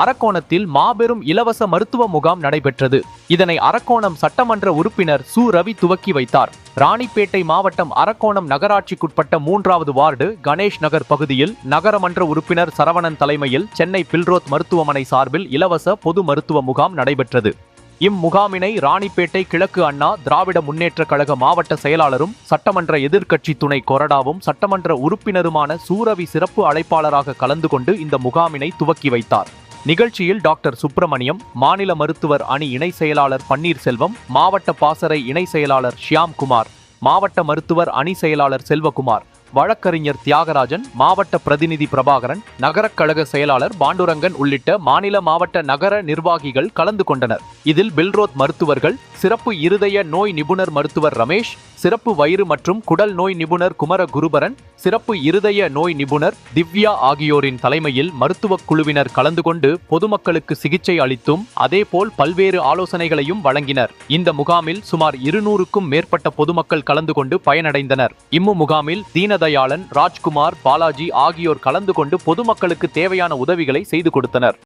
அரக்கோணத்தில் மாபெரும் இலவச மருத்துவ முகாம் நடைபெற்றது. இதனை அரக்கோணம் சட்டமன்ற உறுப்பினர் சு. ரவி துவக்கி வைத்தார். ராணிப்பேட்டை மாவட்டம் அரக்கோணம் நகராட்சிக்குட்பட்ட மூன்றாவது வார்டு கணேஷ் நகர் பகுதியில் நகரமன்ற உறுப்பினர் சரவணன் தலைமையில் சென்னை பில்ரோத் மருத்துவமனை சார்பில் இலவச பொது மருத்துவ முகாம் நடைபெற்றது. இம்முகாமினை ராணிப்பேட்டை கிழக்கு அண்ணா திராவிட முன்னேற்றக் கழக மாவட்ட செயலாளரும் சட்டமன்ற எதிர்க்கட்சி துணை கொறடாவும் சட்டமன்ற உறுப்பினருமான சூரவி சிறப்பு அழைப்பாளராக கலந்து கொண்டு இந்த முகாமினை துவக்கி வைத்தார். நிகழ்ச்சியில் டாக்டர் சுப்பிரமணியம் மாநில மருத்துவர் அணி இணை செயலாளர் பன்னீர்செல்வம் மாவட்ட பாசறை இணை செயலாளர் ஷியாம் குமார் மாவட்ட மருத்துவர் அணி செயலாளர் செல்வகுமார் வழக்கறிஞர் தியாகராஜன் மாவட்ட பிரதிநிதி பிரபாகரன் நகரக் கழக செயலாளர் பாண்டுரங்கன் உள்ளிட்ட மாநில மாவட்ட நகர நிர்வாகிகள் கலந்து கொண்டனர். இதில் பில்ரோத் மருத்துவர்கள் சிறப்பு இருதய நோய் நிபுணர் மருத்துவர் ரமேஷ் சிறப்பு வயிறு மற்றும் குடல் நோய் நிபுணர் குமர குருபரன் சிறப்பு இருதய நோய் நிபுணர் திவ்யா ஆகியோரின் தலைமையில் மருத்துவக் குழுவினர் கலந்து கொண்டு பொதுமக்களுக்கு சிகிச்சை அளித்தும் அதேபோல் பல்வேறு ஆலோசனைகளையும் வழங்கினர். இந்த முகாமில் சுமார் இருநூறுக்கும் மேற்பட்ட பொதுமக்கள் கலந்து கொண்டு பயனடைந்தனர். இம்மு முகாமில் தீனதயாளன் ராஜ்குமார் பாலாஜி ஆகியோர் கலந்து கொண்டு பொதுமக்களுக்கு தேவையான உதவிகளை செய்து கொடுத்தனர்.